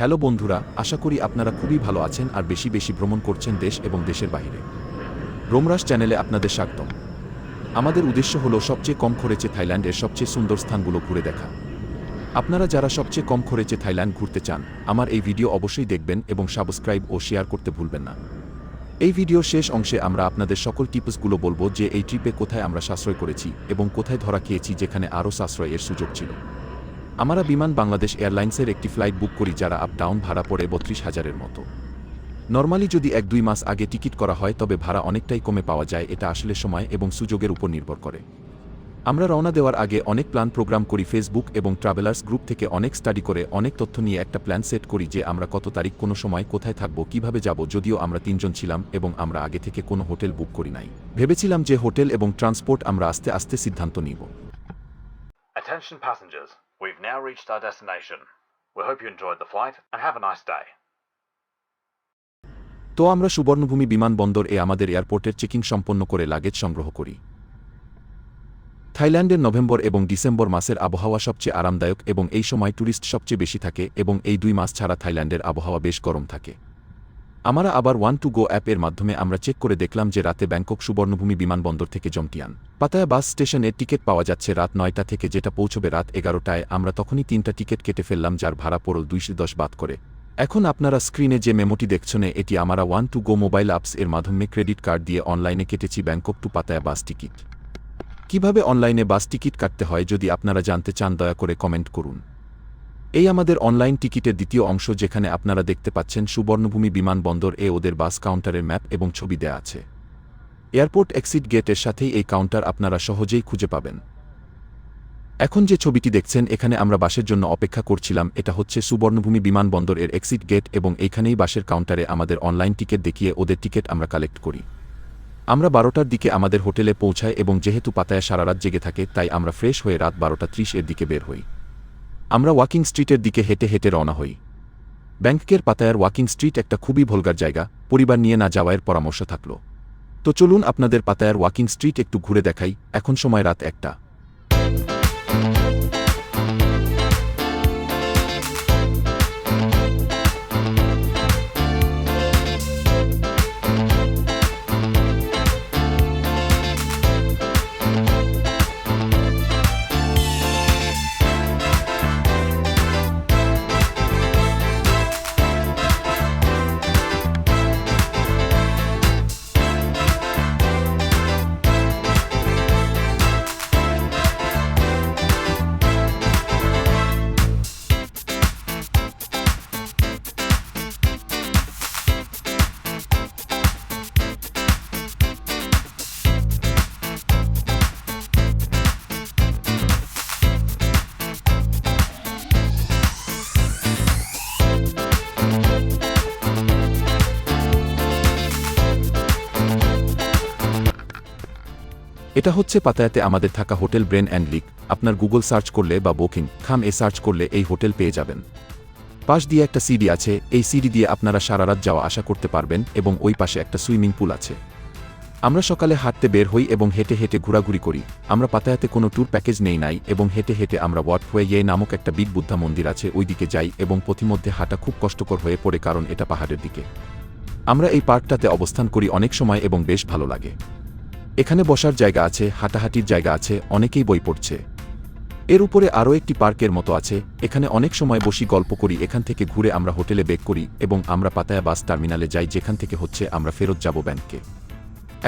Hello বন্ধুরা, আশা করি আপনারা খুবই ভালো আছেন আর বেশি বেশি ভ্রমণ করছেন দেশ এবং দেশের বাইরে। রোমরাস চ্যানেলে আপনাদের স্বাগতম। আমাদের উদ্দেশ্য হল সবচেয়ে কম খরচে থাইল্যান্ডের সবচেয়ে সুন্দর স্থানগুলো ঘুরে দেখা। আপনারা যারা সবচেয়ে কম খরচে থাইল্যান্ড ঘুরতে চান, আমার এই ভিডিও অবশ্যই দেখবেন এবং সাবস্ক্রাইব ও শেয়ার করতে ভুলবেন না। এই ভিডিও শেষ অংশে আমরা আপনাদের সকল টিপসগুলো বলব যে, এই ট্রিপে কোথায় আমরা সাশ্রয় করেছি এবং কোথায় ধরা খেয়েছি যেখানে আরও সাশ্রয়ের সুযোগ ছিল। আমরা বিমান বাংলাদেশ এয়ারলাইন্সের একটি ফ্লাইট বুক করি যারা আপ ডাউন ভাড়া পড়ে বত্রিশ হাজারের মতো। নর্মালি যদি এক দুই মাস আগে টিকিট করা হয় তবে ভাড়া অনেকটাই কমে পাওয়া যায় এটা আসলে সময় এবং সুযোগের উপর নির্ভর করে। আমরা রওনা দেওয়ার আগে অনেক প্ল্যান প্রোগ্রাম করি ফেসবুক এবং ট্রাভেলার্স গ্রুপ থেকে অনেক স্টাডি করে অনেক তথ্য নিয়ে একটা প্ল্যান সেট করি যে আমরা কত তারিখ কোনো সময় কোথায় থাকব কীভাবে যাব যদিও আমরা তিনজন ছিলাম এবং আমরা আগে থেকে কোনো হোটেল বুক করি নাই। ভেবেছিলাম যে হোটেল এবং ট্রান্সপোর্ট আমরা আস্তে আস্তে সিদ্ধান্ত নিব। Attention passengers, we've now reached our destination. We hope you enjoyed the flight, and have a nice day. তো আমরা সুবর্ণভূমি বিমানবন্দর এ আমাদের এয়ারপোর্টের চেকিং সম্পন্ন করে লাগেজ সংগ্রহ করি থাইল্যান্ডের নভেম্বর এবং ডিসেম্বর মাসের আবহাওয়া সবচেয়ে আরামদায়ক এবং এই সময় ট্যুরিস্ট সবচেয়ে বেশি থাকে এবং এই দুই মাস ছাড়া থাইল্যান্ডের আবহাওয়া বেশ গরম থাকে আমরা আবার ওয়ান টু গো অ্যাপের মাধ্যমে আমরা চেক করে দেখলাম যে রাতে ব্যাংকক সুবর্ণভূমি বিমানবন্দর থেকে জমটিয়ান পাতায়া বাস স্টেশনে টিকিট পাওয়া যাচ্ছে রাত নয়টা থেকে যেটা পৌঁছবে রাত এগারোটায়। আমরা তখনই তিনটা টিকিট কেটে ফেললাম যার ভাড়া পড়ল দুইশো দশ বাদ করে। এখন আপনারা স্ক্রিনে যে মেমোটি দেখছেন, এটি আমরা one two go mobile apps এর মাধ্যমে ক্রেডিট কার্ড দিয়ে অনলাইনে কেটেছি Bangkok to Pattaya bus ticket. কীভাবে অনলাইনে বাস টিকিট কাটতে হয়, যদি আপনারা জানতে চান, দয়া করে কমেন্ট করুন। এই আমাদের অনলাইন টিকিটের দ্বিতীয় অংশ যেখানে আপনারা দেখতে পাচ্ছেন সুবর্ণভূমি বিমানবন্দর এ ওদের বাস কাউন্টারের ম্যাপ এবং ছবি দেয়া আছে। এয়ারপোর্ট এক্সিট গেটের সাথেই এই কাউন্টার আপনারা সহজেই খুঁজে পাবেন। এখন যে ছবিটি দেখছেন, এখানে আমরা বাসের জন্য অপেক্ষা করছিলাম, এটা হচ্ছে সুবর্ণভূমি বিমানবন্দর এর এক্সিট গেট এবং এইখানেই বাসের কাউন্টারে আমাদের অনলাইন টিকিট দেখিয়ে ওদের টিকিট আমরা কালেক্ট করি। আমরা বারোটার দিকে আমাদের হোটেলে পৌঁছাই এবং যেহেতু পাতায় সারা রাত জেগে থাকে, তাই আমরা ফ্রেশ হয়ে রাত বারোটা ত্রিশ এর দিকে বের হই। আমরা ওয়াকিং স্ট্রিটের দিকে হেঁটে হেঁটে রওনা হই। ব্যাংকের পাতায়ার ওয়াকিং স্ট্রিট একটা খুবই ভোলগার জায়গা, পরিবার নিয়ে না যাওয়ার পরামর্শ থাকল। তো চলুন আপনাদের পাতায়ার ওয়াকিং স্ট্রিট একটু ঘুরে দেখাই, এখন সময় রাত একটা। এটা হচ্ছে পাতায়াতে আমাদের থাকা হোটেল ব্রেন অ্যান্ড লিক। আপনার গুগল সার্চ করলে বা বুকিং, খাম এ সার্চ করলে এই হোটেল পেয়ে যাবেন। পাশ দিয়ে একটা সিডি আছে, এই সিডি দিয়ে আপনারা সারা রাত যাওয়া আশা করতে পারবেন এবং ওই পাশে একটা সুইমিং পুল আছে। আমরা সকালে হাঁটতে বের হই এবং হেঁটে হেঁটে ঘোরাঘুরি করি। আমরা পাতায়াতে কোনো ট্যুর প্যাকেজ নেই নাই এবং হেঁটে হেঁটে আমরা ওয়াটওয়ে ইয়ে নামক একটা বিগ বুদ্ধা মন্দির আছে ওই দিকে যাই এবং পথিমধ্যে হাঁটা খুব কষ্টকর হয়ে পড়ে কারণ এটা পাহাড়ের দিকে। আমরা এই পার্কটাতে অবস্থান করি অনেক সময় এবং বেশ ভালো লাগে। এখানে বসার জায়গা আছে, হাঁটাহাঁটির জায়গা আছে, অনেকেই বই পড়ছে। এর উপরে আরও একটি পার্কের মতো আছে, এখানে অনেক সময় বসি গল্প করি, এখান থেকে ঘুরে আমরা হোটেলে বেক করি এবং আমরা পাতায়া বাস টার্মিনালে যাই, যেখান থেকে হচ্ছে আমরা ফেরত যাব ব্যাংকে।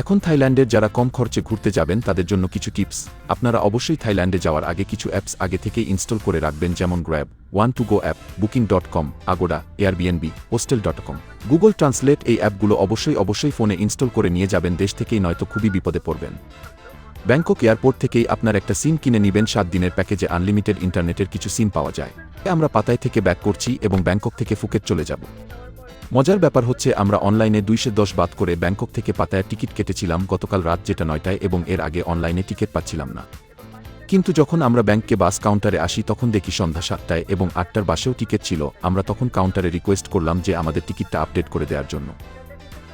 এখন থাইল্যান্ডের যারা কম খরচে ঘুরতে যাবেন, তাদের জন্য কিছু টিপস। আপনারা অবশ্যই থাইল্যান্ডে যাওয়ার আগে কিছু অ্যাপস আগে থেকেই ইনস্টল করে রাখবেন, যেমন Grab one two go app, booking dot com, Agoda, Airbnb, hostel dot com. Google translate এই অ্যাপগুলো অবশ্যই অবশ্যই ফোনে ইনস্টল করে নিয়ে যাবেন, দেশ থেকেই নয়তো খুবই বিপদে পড়বেন। ব্যাংকক এয়ারপোর্ট থেকেই আপনার একটা সিম কিনে নেবেন, সাত দিনের প্যাকেজে আনলিমিটেড ইন্টারনেটের কিছু সিম পাওয়া যায়। আমরা পাতায় থেকে ব্যাক করছি এবং ব্যাংকক থেকে ফুকেট চলে যাব। মজার ব্যাপার হচ্ছে আমরা অনলাইনে দুইশো দশ বাদ করে ব্যাংকক থেকে পাতায় টিকিট কেটেছিলাম গতকাল রাত যেটা নয়টায় এবং এর আগে অনলাইনে টিকিট পাচ্ছিলাম না। কিন্তু যখন আমরা ব্যাংকে বাস কাউন্টারে আসি, তখন দেখি সন্ধ্যা সাতটায় এবং আটটার বাসেও টিকিট ছিল। আমরা তখন কাউন্টারে রিকোয়েস্ট করলাম যে আমাদের টিকিটটা আপডেট করে দেওয়ার জন্য।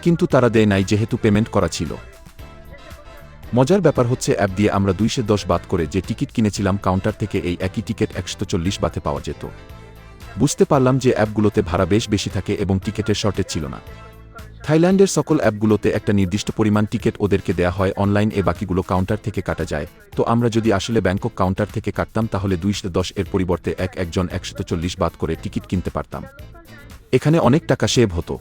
কিন্তু তারা দেয় নাই, যেহেতু পেমেন্ট করা ছিল। মজার ব্যাপার হচ্ছে, অ্যাপ দিয়ে আমরা দুইশো দশ বাদ করে যে টিকিট কিনেছিলাম, কাউন্টার থেকে এই একই টিকিট একশো চল্লিশ বাতে পাওয়া যেত। বুঝতে পারলাম যে অ্যাপগুলোতে ভাড়া বেশ বেশি থাকে এবং টিকিটের শর্টেজ ছিল না। থাইল্যান্ডের সকল অ্যাপগুলোতে একটা নির্দিষ্ট পরিমাণ টিকিট ওদেরকে দেয়া হয় অনলাইন, এ বাকিগুলো কাউন্টার থেকে কাটা যায়। তো আমরা যদি আসলে ব্যাংকক কাউন্টার থেকে কাটতাম, তাহলে দুইশো দশ এর পরিবর্তে এক একজন একশত চল্লিশ বাদ করে টিকিট কিনতে পারতাম। এখানে অনেক টাকা সেভ হতো।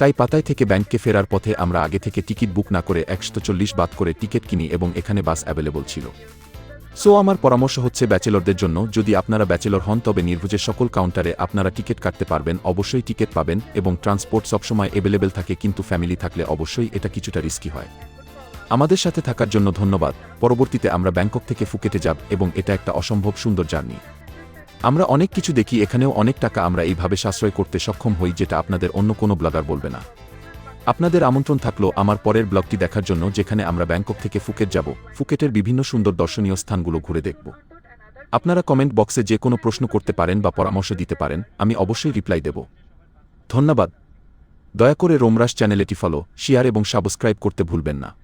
তাই পাতায় থেকে ব্যাংককে ফেরার পথে আমরা আগে থেকে টিকিট বুক না করে একশত চল্লিশ বাদ করে টিকিট কিনি এবং এখানে বাস অ্যাভেলেবল ছিল। সো আমার পরামর্শ হচ্ছে ব্যাচেলরদের জন্য, যদি আপনারা ব্যাচেলর হন, তবে নির্ভুজের সকল কাউন্টারে আপনারা টিকিট কাটতে পারবেন, অবশ্যই টিকিট পাবেন এবং ট্রান্সপোর্ট সবসময় অ্যাভেলেবেল থাকে, কিন্তু ফ্যামিলি থাকলে অবশ্যই এটা কিছুটা রিস্কি হয়। আমাদের সাথে থাকার জন্য ধন্যবাদ। পরবর্তীতে আমরা ব্যাংকক থেকে ফুকেটে যাব এবং এটা একটা অসম্ভব সুন্দর জার্নি। আমরা অনেক কিছু দেখি, এখানেও অনেক টাকা আমরা এইভাবে সাশ্রয় করতে সক্ষম হই, যেটা আপনাদের অন্য কোনো ব্লগার বলবে না। আপনাদের আমন্ত্রণ থাকল আমার পরের ব্লগটি দেখার জন্য যেখানে আমরা ব্যাংকক থেকে ফুকেট যাব। ফুকেটের বিভিন্ন সুন্দর দর্শনীয় স্থানগুলো ঘুরে দেখব। আপনারা কমেন্ট বক্সে যে কোনো প্রশ্ন করতে পারেন বা পরামর্শ দিতে পারেন, আমি অবশ্যই রিপ্লাই দেব। ধন্যবাদ। দয়া করে রোমরাস চ্যানেলটি ফলো, শেয়ার এবং সাবস্ক্রাইব করতে ভুলবেন না।